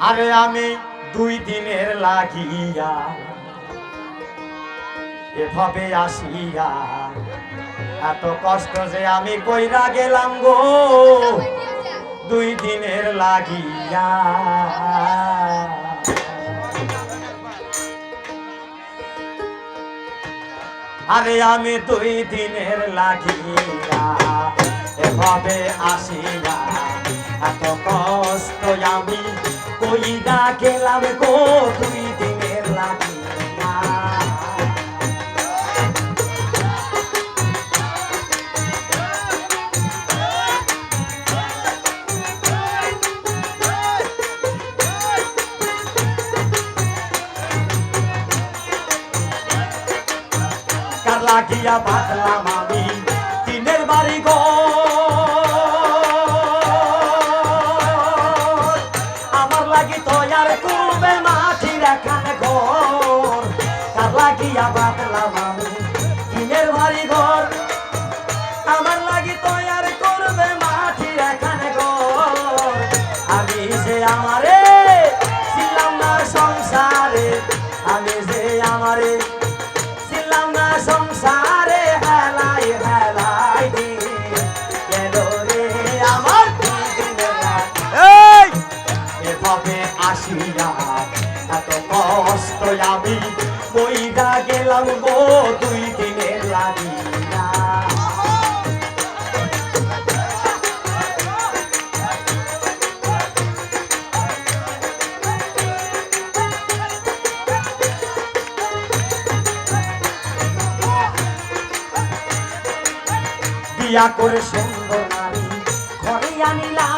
আরে আমি দুই দিনের লাগিয়া এভাবে আসিয়া এত কষ্ট যে আমি কইরা গেলাম গো। দুই দিনের লাগিয়া। আরে আমি দুই দিনের লাগিয়া এভাবে আসিয়া গেলাম গো দুই দিনের কার লাগিয়া বাঁধলাম আমি দিনের বাড়ি গো। আমার লাগি তৈয়ার করবে মাটির এখানে ঘর। কার লাগিয়া বাঁধলাম আমি দিনের বাড়ি ঘর। আমার লাগি তৈয়ার করবে মাটির এখানে ঘর। আমি যে আমারে এত কষ্ট আমি গেলাম গো দুই দিনের লাগিয়া বিয়া করে সুন্দর নারী ঘরে আনিলাম।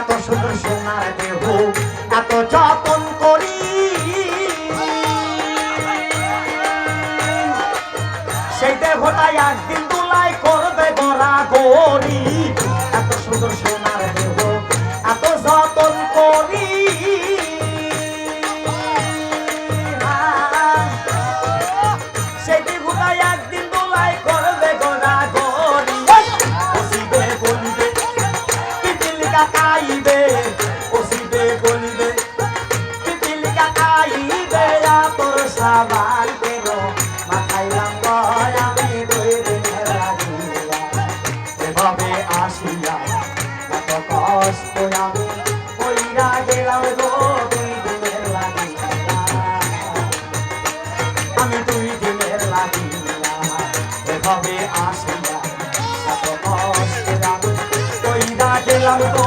এত সুন্দর সোনার দেহ, এত যতন করি। সেই দেহটাই একদিন দুলাই করবে গড়া গড়ি এত সুন্দর সোনার পিপিলিকা কাইবে তোর সাবান কেন মাথায় লাম্বয় আমি লাগিয়া এভাবে আসিয়া এত কষ্ট আমি কইরা গেলাম গো দুই দিনের লাগিয়া আমি দুই দিনের লাগিয়া এভাবে আসিয়া, এত কষ্ট আমি কইরা গেলাম গো